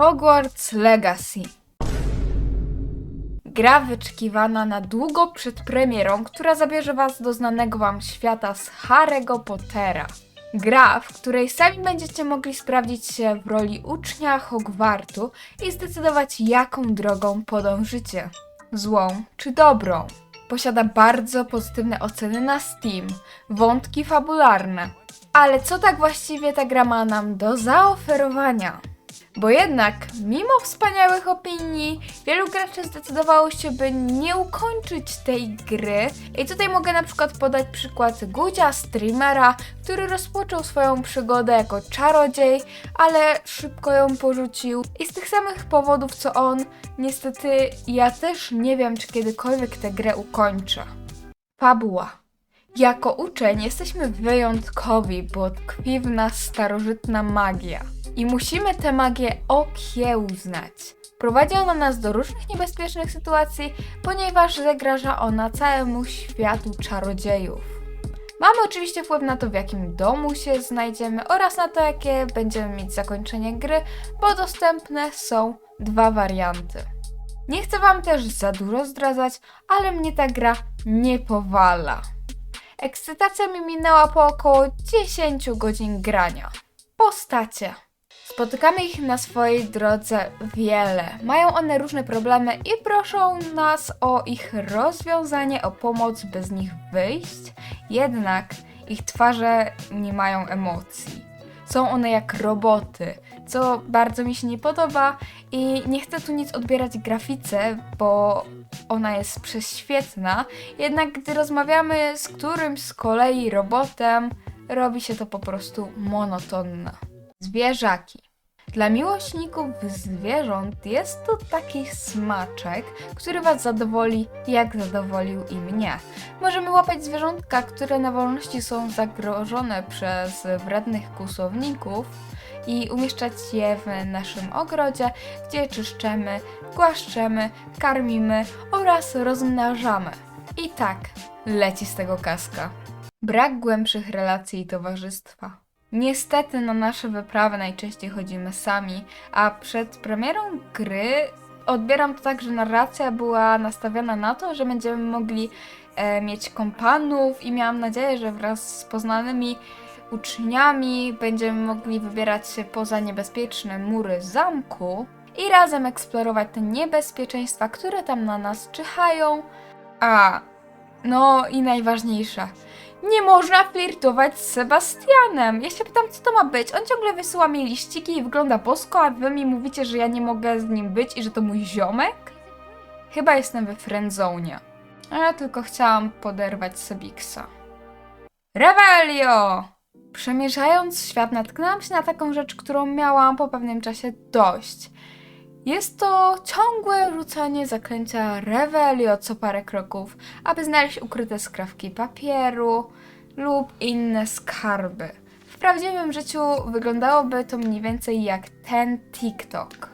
Hogwarts Legacy. Gra wyczekiwana na długo przed premierą, która zabierze Was do znanego Wam świata z Harry'ego Pottera. Gra, w której sami będziecie mogli sprawdzić się w roli ucznia Hogwartu i zdecydować, jaką drogą podążycie. Złą czy dobrą. Posiada bardzo pozytywne oceny na Steam, wątki fabularne. Ale co tak właściwie ta gra ma nam do zaoferowania? Bo jednak, mimo wspaniałych opinii, wielu graczy zdecydowało się, by nie ukończyć tej gry. I tutaj mogę na przykład podać przykład Gudzia, streamera, który rozpoczął swoją przygodę jako czarodziej, ale szybko ją porzucił. I z tych samych powodów co on, niestety ja też nie wiem, czy kiedykolwiek tę grę ukończę. Fabuła. Jako uczeń jesteśmy wyjątkowi, bo tkwi w nas starożytna magia. I musimy tę magię okiełznać. Prowadzi ona nas do różnych niebezpiecznych sytuacji, ponieważ zagraża ona całemu światu czarodziejów. Mamy oczywiście wpływ na to, w jakim domu się znajdziemy oraz na to, jakie będziemy mieć zakończenie gry, bo dostępne są dwa warianty. Nie chcę Wam też za dużo zdradzać, ale mnie ta gra nie powala. Ekscytacja mi minęła po około 10 godzin grania. Postacie. Spotykamy ich na swojej drodze wiele. Mają one różne problemy i proszą nas o ich rozwiązanie, o pomoc, by z nich wyjść. Jednak ich twarze nie mają emocji. Są one jak roboty, co bardzo mi się nie podoba i nie chcę tu nic odbierać grafice, bo ona jest prześwietna. Jednak gdy rozmawiamy z którymś z kolei robotem, robi się to po prostu monotonne. Zwierzaki. Dla miłośników zwierząt jest to taki smaczek, który Was zadowoli, jak zadowolił i mnie. Możemy łapać zwierzątka, które na wolności są zagrożone przez wrednych kłusowników i umieszczać je w naszym ogrodzie, gdzie czyszczemy, głaszczemy, karmimy oraz rozmnażamy. I tak leci z tego kaska. Brak głębszych relacji i towarzystwa. Niestety na nasze wyprawy najczęściej chodzimy sami, a przed premierą gry odbieram to tak, że narracja była nastawiona na to, że będziemy mogli e, mieć kompanów i miałam nadzieję, że wraz z poznanymi uczniami będziemy mogli wybierać się poza niebezpieczne mury zamku i razem eksplorować te niebezpieczeństwa, które tam na nas czyhają. A, no i najważniejsze – nie można flirtować z Sebastianem. Ja się pytam, co to ma być. On ciągle wysyła mi liściki i wygląda bosko, a wy mi mówicie, że ja nie mogę z nim być i że to mój ziomek? Chyba jestem we friendzone. A ja tylko chciałam poderwać Sebiksa. Revelio! Przemierzając świat natknęłam się na taką rzecz, którą miałam po pewnym czasie dość. Jest to ciągłe rzucanie zaklęcia Revelio co parę kroków, aby znaleźć ukryte skrawki papieru lub inne skarby. W prawdziwym życiu wyglądałoby to mniej więcej jak ten TikTok.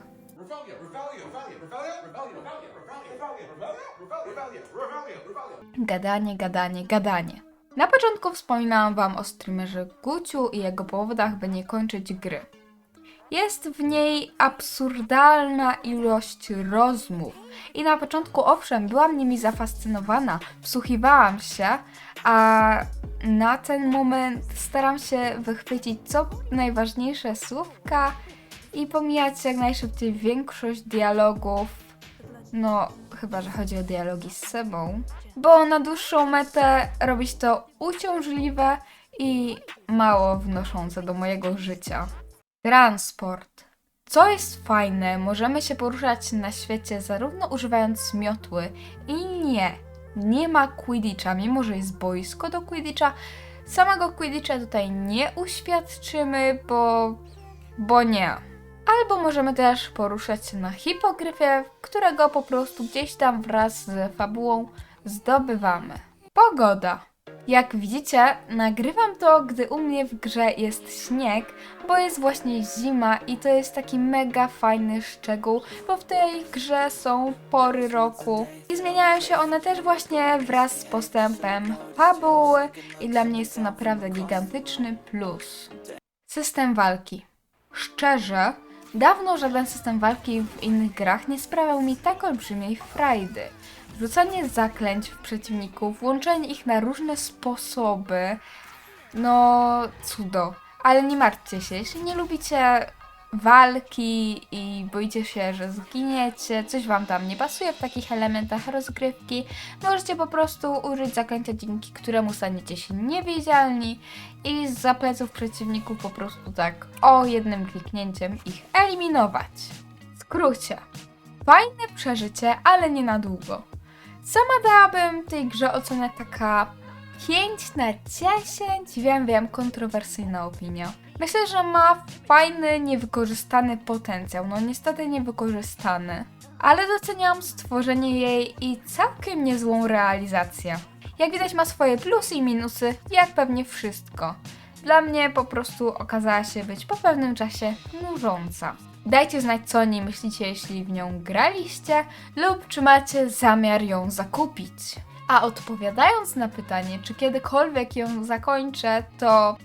Gadanie, gadanie, gadanie. Na początku wspominałam Wam o streamerze Guciu i jego powodach, by nie kończyć gry. Jest w niej absurdalna ilość rozmów. I na początku, owszem, byłam nimi zafascynowana, wsłuchiwałam się, a na ten moment staram się wychwycić co najważniejsze słówka i pomijać jak najszybciej większość dialogów. No, chyba że chodzi o dialogi z sobą. Bo na dłuższą metę robić to uciążliwe i mało wnoszące do mojego życia. Transport. Co jest fajne, możemy się poruszać na świecie zarówno używając miotły i nie, nie ma Quidditcha, mimo że jest boisko do Quidditcha. Samego Quidditcha tutaj nie uświadczymy, bo, bo nie. Albo możemy też poruszać na hipogryfie, którego po prostu gdzieś tam wraz z fabułą zdobywamy. Pogoda. Jak widzicie, nagrywam to, gdy u mnie w grze jest śnieg, bo jest właśnie zima i to jest taki mega fajny szczegół, bo w tej grze są pory roku i zmieniają się one też właśnie wraz z postępem fabuły i dla mnie jest to naprawdę gigantyczny plus. System walki. Szczerze, Dawno żaden system walki w innych grach nie sprawiał mi tak olbrzymiej frajdy. Rzucanie zaklęć w przeciwników, łączenie ich na różne sposoby, no cudo. Ale nie martwcie się, jeśli nie lubicie walki i boicie się, że zginiecie, coś wam tam nie pasuje w takich elementach rozgrywki, możecie po prostu użyć zaklęcia, dzięki któremu staniecie się niewidzialni i z pleców przeciwników po prostu tak o jednym kliknięciem ich eliminować. W skrócie, fajne przeżycie, ale nie na długo. Sama dałabym tej grze ocenę taka 5 na 10. Wiem, wiem, kontrowersyjna opinia. Myślę, że ma fajny, niewykorzystany potencjał. No niestety niewykorzystany. Ale doceniam stworzenie jej i całkiem niezłą realizację. Jak widać ma swoje plusy i minusy, jak pewnie wszystko. Dla mnie po prostu okazała się być po pewnym czasie nużąca. Dajcie znać, co o niej myślicie, jeśli w nią graliście, lub czy macie zamiar ją zakupić. A odpowiadając na pytanie, czy kiedykolwiek ją zakończę, to